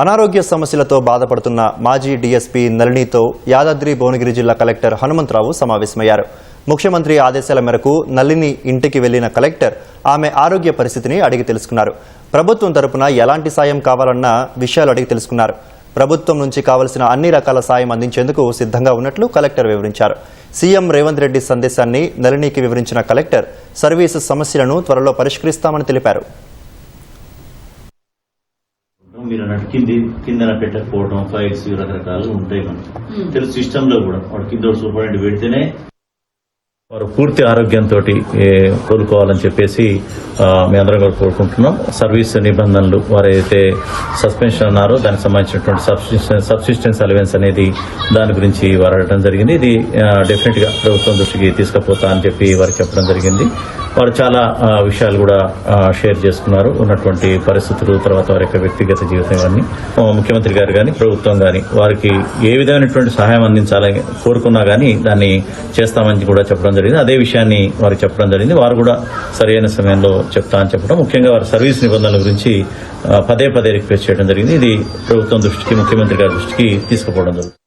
అనారోగ్య సమస్యలతో బాధపడుతున్న మాజీ డీఎస్పీ నళినితో యాదాద్రి భువనగిరి జిల్లా కలెక్టర్ హనుమంతరావు సమావేశమయ్యారు. ముఖ్యమంత్రి ఆదేశాల మేరకు నళిని ఇంటికి వెళ్ళిన కలెక్టర్ ఆమె ఆరోగ్య పరిస్థితిని అడిగి తెలుసుకున్నారు. ప్రభుత్వం తరపున ఎలాంటి సాయం కావాలన్న విషయాలు అడిగి తెలుసుకున్నారు. ప్రభుత్వం నుంచి కావలసిన అన్ని రకాల సాయం అందించేందుకు సిద్ధంగా ఉన్నట్లు కలెక్టర్ వివరించారు. సీఎం రేవంత్ రెడ్డి సందేశాన్ని నళినికి వివరించిన కలెక్టర్ సర్వీసు సమస్యలను త్వరలో పరిష్కరిస్తామని తెలిపారు. మీరు కింది కిందన పెట్టకపోవడం ఫైల్స్ రకరకాలు ఉంటాయి మనకి. తెలుసు సిస్టమ్లో కూడా. వాడు కింద సూపరింటెండెంట్ పెడితేనే వారు పూర్తి ఆరోగ్యంతో కోలుకోవాలని చెప్పేసి మేము అందరం కూడా కోరుకుంటున్నాం. సర్వీస్ నిబంధనలు వారు సస్పెన్షన్ అన్నారో దానికి సంబంధించినటువంటి సబ్సిస్టెన్స్ సబ్సిస్టెన్స్ అలవెన్స్ అనేది దాని గురించి వారు అడగడం జరిగింది. ఇది డెఫినెట్గా ప్రభుత్వం దృష్టికి తీసుకుపోతా అని చెప్పి వారు చెప్పడం జరిగింది. వారు చాలా విషయాలు కూడా షేర్ చేసుకున్నారు. ఉన్నటువంటి పరిస్థితులు తర్వాత వారి యొక్క వ్యక్తిగత జీవితం ఇవన్నీ. ముఖ్యమంత్రి గారు కానీ ప్రభుత్వం కానీ వారికి ఏ విధమైనటువంటి సహాయం అందించాలని కోరుకున్నా కానీ దాన్ని చేస్తామని కూడా చెప్పడం జరిగింది. అదే విషయాన్ని వారికి చెప్పడం జరిగింది. వారు కూడా సరైన సమయంలో చెప్తా అని చెప్పడం. ముఖ్యంగా వారి సర్వీస్ నిబంధనల గురించి పదే పదే రిక్వెస్ట్ చేయడం జరిగింది. ఇది ప్రభుత్వం దృష్టికి ముఖ్యమంత్రి గారి దృష్టికి తీసుకుపోవడం జరుగుతుంది.